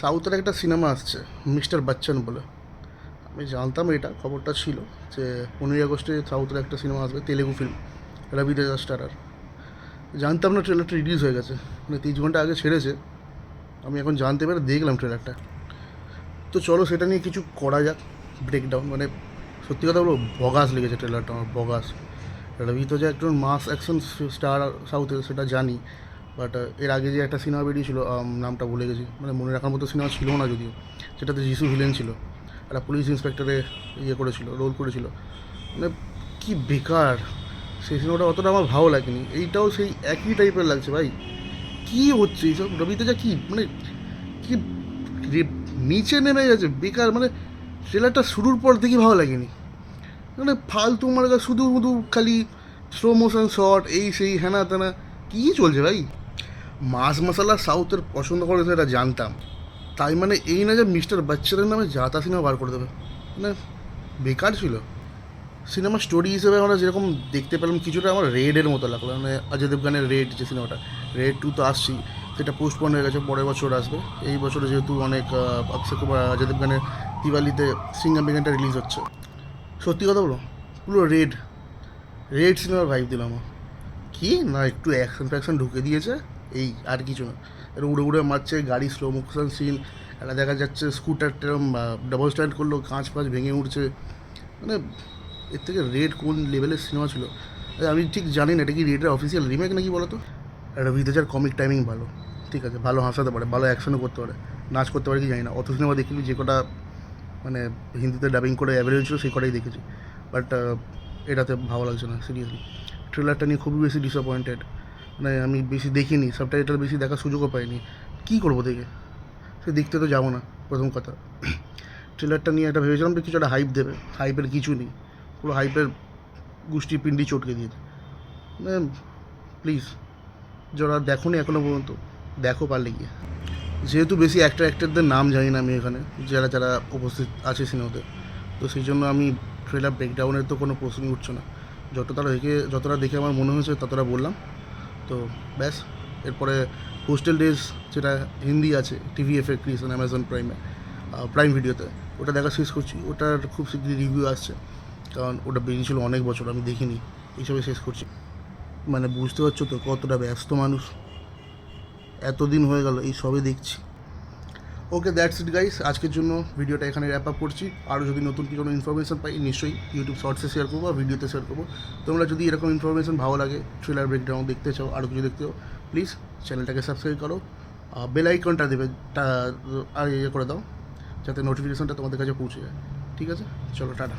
সাউথের একটা সিনেমা আসছে, মিস্টার বচ্চন বলে। আমি জানতাম এটা, খবরটা ছিল যে পনেরোই আগস্টে সাউথের একটা সিনেমা আসবে, তেলেগু ফিল্ম রবি তেজা স্টারার জানতাম না ট্রেলারটা রিলিজ হয়ে গেছে মানে তিরিশ ঘণ্টা আগে ছেড়েছে। আমি এখন জানতে পেরে দেখলাম ট্রেলারটা তো চলো সেটা নিয়ে কিছু করা যাক ব্রেকডাউন মানে সত্যি কথা বলব, বগাস লেগেছে ট্রেলারটা আমার, বগাস। রবি তো যে একজন মাস অ্যাকশন স্টার সাউথের, সেটা জানি। বাট এর আগে যে একটা সিনেমা বেরিয়েছিল নামটা ভুলে গেছি। মানে মনে রাখার মতো সিনেমা ছিল না যদিও। যেটাতে যিশু ভিলেন ছিল। একটা পুলিশ ইন্সপেক্টরে ইয়ে করেছিল, রোল করেছিল। মানে কী বেকার। সেই সিনেমাটা অতটা আমার ভালো লাগেনি। এইটাও সেই একই টাইপের লাগছে, ভাই। কি হচ্ছে এইসব? রবিতে যা কি মানে কি নিচে নেমে গেছে, বেকার। মানে ট্রেলারটা শুরুর পর দেখি ভালো লাগেনি। মানে ফালতু মানে শুধু শুধু খালি স্লো মোশন শট এই সেই, হ্যানা তেনা কী চলছে, ভাই? মাছ মশলা সাউথের পছন্দ করে সেটা জানতাম। তাই মানে এই না যে মিস্টার বাচ্চাদের নামে যাতা সিনেমা বার করে দেবে। মানে বেকার ছিল। সিনেমা স্টোরি হিসেবে আমরা যেরকম দেখতে পেলাম, কিছুটা আমার রেডের মতো লাগল। মানে অজয় দেবগানের রেড যে সিনেমাটা রেড টু তো আসছি সেটা পোস্টপন হয়ে গেছে, পরের বছর আসবে। এই বছরে যেহেতু অনেক অক্ষয় কুমার, অজয় দেবগানের দিওয়ালিতে সিঙ্গাম বিগানটা রিলিজ হচ্ছে। সত্যি কথা বলো, পুরো রেড রেড সিনেমার ভাইব দিলাম। আমার কি? না, একটু অ্যাকশন ফ্যাকশন ঢুকে দিয়েছে। এই আর কিছু না। উড়ে উড়ে মারছে, গাড়ি স্লো মোশন সিন একটা দেখা যাচ্ছে স্কুটার ডাবল স্ট্যান্ড করল, কাঁচ ফাঁচ ভেঙে উঠছে। মানে এর থেকে রেড কোন লেভেলের সিনেমা ছিল? আমি ঠিক জানি না, এটা কি রেডের অফিসিয়াল রিমেক নাকি বলো তো? একটা বিদেজার কমিক টাইমিং ভালো, ঠিক আছে, ভালো হাসাতে পারে, ভালো অ্যাকশনও করতে পারে, নাচ করতে পারে কি জানি না। অত সিনেমা দেখিনি, যে কটা মানে হিন্দিতে ডাবিং করে অ্যাভেলেবল ছিল, সেই কটাই দেখেছি। বাট এটাতে ভালো লাগছে না সিরিয়াসলি ট্রেলারটা নিয়ে খুবই বেশি ডিসঅ্যাপয়েন্টেড মানে আমি বেশি দেখিনি সাবটাইটেল বেশি দেখার সুযোগও পাইনি। কী করব দেখে? সে দেখতে তো যাব না, প্রথম কথা। ট্রেলারটা নিয়ে একটা ভেবেছিলাম যে কিছু একটা হাইপ দেবে হাইপের কিছু নেই। পুরো হাইপের গুষ্টি পিন্ডি চটকে দিয়েছে। মানে প্লিজ যারা দেখো নি এখনও পর্যন্ত, দেখো পারলে গিয়ে। যেহেতু বেশি অ্যাক্টার অ্যাক্টারদের নাম জানি না আমি এখানে, যারা যারা উপস্থিত আছে সিনেমাতে। তো সেই জন্য আমি ট্রেলার ব্রেকডাউনের তো কোনো প্রশ্নই উঠছে না। যতটা দেখে যতটা দেখে আমার মনে হয়েছে, ততটা বললাম। তো ব্যাস, এরপরে হোস্টেল ডেজ যেটা হিন্দি আছে টিভি এফে ক্রিয়েশন অ্যামাজন প্রাইমে প্রাইম ভিডিওতে ওটা দেখা শেষ করছি। ওটার খুব শীঘ্রই রিভিউ আসছে, কারণ ওটা বেরিয়েছিল অনেক বছর, আমি দেখিনি। এইসবে শেষ করছি। মানে বুঝতে পারছ তো কতটা ব্যস্ত মানুষ। এতদিন হয়ে গেল, এই সবে দেখছি। ওকে দ্যাটস ইট গাইস আজকের জন্য ভিডিওটা এখানে র্যাপ আপ করছি। আরও যদি নতুন কি কোনো ইনফরমেশন পাই, নিশ্চয়ই ইউটিউব শর্টসে শেয়ার করব বা ভিডিওতে শেয়ার করব। তোমরা যদি এরকম ইনফরমেশন ভালো লাগে ট্রেলার ব্রেকডাউন দেখতে চাও আরও কিছু দেখতে চাও প্লিজ চ্যানেলটাকে সাবস্ক্রাইব করো। বেল আইকনটা দেবে আর ইয়ে করে দাও, যাতে নোটিফিকেশানটা তোমাদের কাছে পৌঁছে যায়। ঠিক আছে? চলো, টাটা।